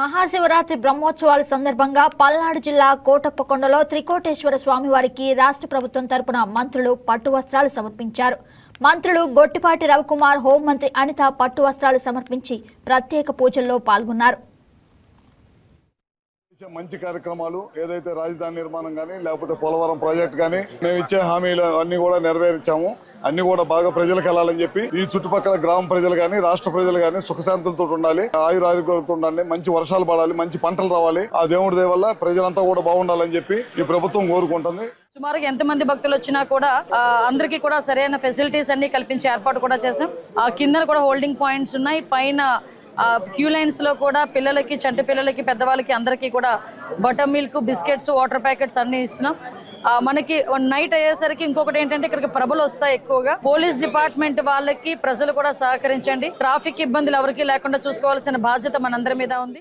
మహాశివరాత్రి బ్రహ్మోత్సవాల సందర్భంగా పల్నాడు జిల్లా కోటప్పకొండలో త్రికోటేశ్వర స్వామివారికి రాష్ట్ర ప్రభుత్వం తరపున మంత్రులు పట్టు వస్త్రాలు సమర్పించారు. మంత్రులు గొట్టిపాటి రవికుమార్ హోంమంత్రి అనిత పట్టు వస్త్రాలు సమర్పించి ప్రత్యేక పూజల్లో పాల్గొన్నారు. మంచి కార్యక్రమాలు ఏదైతే రాజధాని నిర్మాణం కానీ లేకపోతే పోలవరం ప్రాజెక్ట్ కానీ మేము ఇచ్చే హామీలు అన్ని కూడా నెరవేర్చాము. అన్ని కూడా బాగా ప్రజలకు వెళ్ళాలని చెప్పి ఈ చుట్టుపక్కల గ్రామ ప్రజలు కానీ రాష్ట్ర ప్రజలు కానీ సుఖశాంతులతో ఉండాలి. ఆయుర ఉండాలి. మంచి వర్షాలు పడాలి. మంచి పంటలు రావాలి. ఆ దేవుడి దయ వల్ల ప్రజలంతా కూడా బాగుండాలని చెప్పి ఈ ప్రభుత్వం కోరుకుంటుంది. సుమారుగా ఎంతమంది భక్తులు వచ్చినా కూడా అందరికి అందరికీ కూడా సరైన ఫెసిలిటీస్ అన్ని కల్పించే ఏర్పాటు కూడా చేసాం ఆ కింద కూడా హోల్డింగ్ పాయింట్స్ ఉన్నాయి. పైన క్యూ లైన్స్లో కూడా పిల్లలకి చంటి పిల్లలకి పెద్దవాళ్ళకి అందరికీ కూడా butter milk biscuits water packets అన్ని ఇస్తున్నాం. మనకి నైట్ అయ్యేసరికి ఇంకొకటి ఏంటంటే ఇక్కడికి ప్రభలు వస్తాయి ఎక్కువగా. పోలీస్ డిపార్ట్మెంట్ వాళ్ళకి ప్రజలు కూడా సహకరించండి. ట్రాఫిక్ ఇబ్బందులు ఎవరికి లేకుండా చూసుకోవాల్సిన బాధ్యత మనందరి మీద ఉంది.